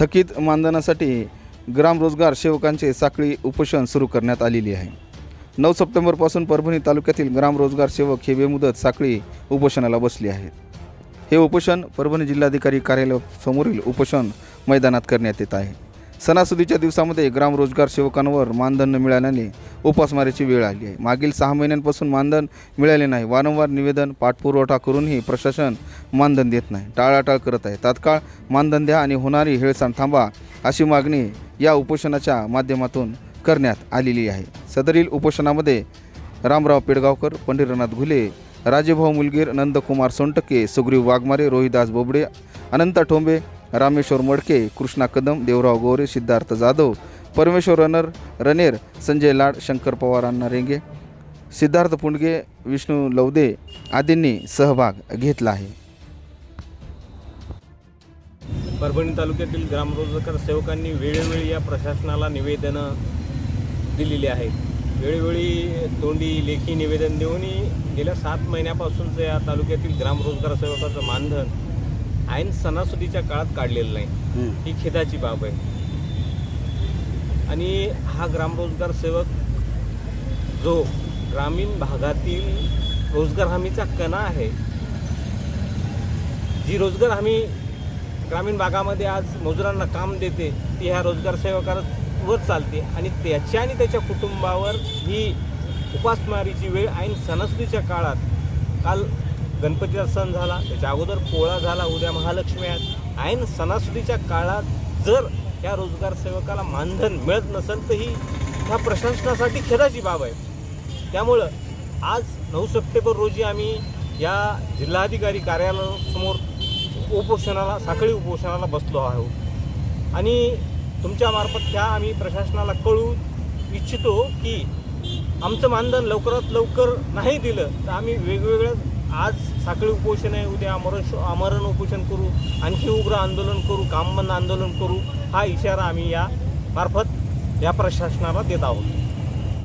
थकीत मानधनासाठी ग्रामरोजगार सेवकांचे साखळी उपोषण सुरू करण्यात आलेली आहे. नऊ सप्टेंबरपासून परभणी तालुक्यातील ग्रामरोजगार सेवक हे बेमुदत साखळी उपोषणाला बसले आहेत. हे उपोषण परभणी जिल्हाधिकारी कार्यालयासमोरील उपोषण मैदानात करण्यात येत आहे. सणासुदीच्या दिवसामध्ये ग्रामरोजगार सेवकांवर मानधन न मिळाल्याने उपासमारीची वेळ आली आहे. मागील सहा महिन्यांपासून मानधन मिळाले नाही. वारंवार निवेदन पाठपुरवठा करूनही प्रशासन मानधन देत नाही. टाळाटाळ करत आहे. तात्काळ मानधन द्या आणि होणारी हेळसांड थांबा अशी मागणी या उपोषणाच्या माध्यमातून करण्यात आलेली आहे. सदरील उपोषणामध्ये रामराव पेडगावकर पंढरीनाथ घुले राजेभाऊ मुलगीर नंदकुमार सोनटके सुग्रीव वाघमारे रोहिदास बोबडे अनंत ठोंबे रामेश्वर मडके कृष्णा कदम देवराव गोरे सिद्धार्थ जाधव परमेश्वर रनर रनेर संजय लाड शंकर पवार अण्णा रेंगे सिद्धार्थ पुंडगे विष्णू लवदे आदींनी सहभाग घेतला आहे. परभणी तालुक्यातील ग्रामरोजगार सेवकांनी वेळोवेळी या प्रशासनाला निवेदनं दिलेली आहेत वेळोवेळी तोंडी लेखी निवेदन देऊनही गेल्या सात महिन्यापासूनचं या तालुक्यातील ग्रामरोजगार सेवकाचं मानधन ऐन सणासुदीच्या काळात काढलेलं नाही. ही खेदाची बाब आहे. आणि हा ग्रामरोजगार सेवक जो ग्रामीण भागातील रोजगार हमीचा कणा आहे जी रोजगार हमी ग्रामीण भागामध्ये आज मजुरांना काम देते ती ह्या रोजगार सेवकावर चालते आणि त्याच्या आणि त्याच्या कुटुंबावर ही उपासमारीची वेळ ऐन सणासुदीच्या काळात काल गणपतीचा सण झाला त्याच्या अगोदर पोळा झाला उद्या महालक्ष्मी आहेत ऐन सणासुदीच्या काळात जर या रोजगार सेवकाला मानधन मिळत नसेल तर ही ह्या प्रशासनासाठी खेदाची बाब आहे. त्यामुळं आज नऊ सप्टेंबर रोजी आम्ही या जिल्हाधिकारी कार्यालयासमोर उपोषणाला साखळी उपोषणाला बसलो आहोत. आणि तुमच्यामार्फत त्या आम्ही प्रशासनाला कळू इच्छितो की आमचं मानधन लवकरात लवकर नाही दिलं तर आम्ही वेगवेगळ्या आज साखळी उपोषण आहे उद्या आमरण आमरण उपोषण करू आणखी उग्र आंदोलन करू काम बंद आंदोलन करू हा इशारा आम्ही या मार्फत या प्रशासनाला देत आहोत.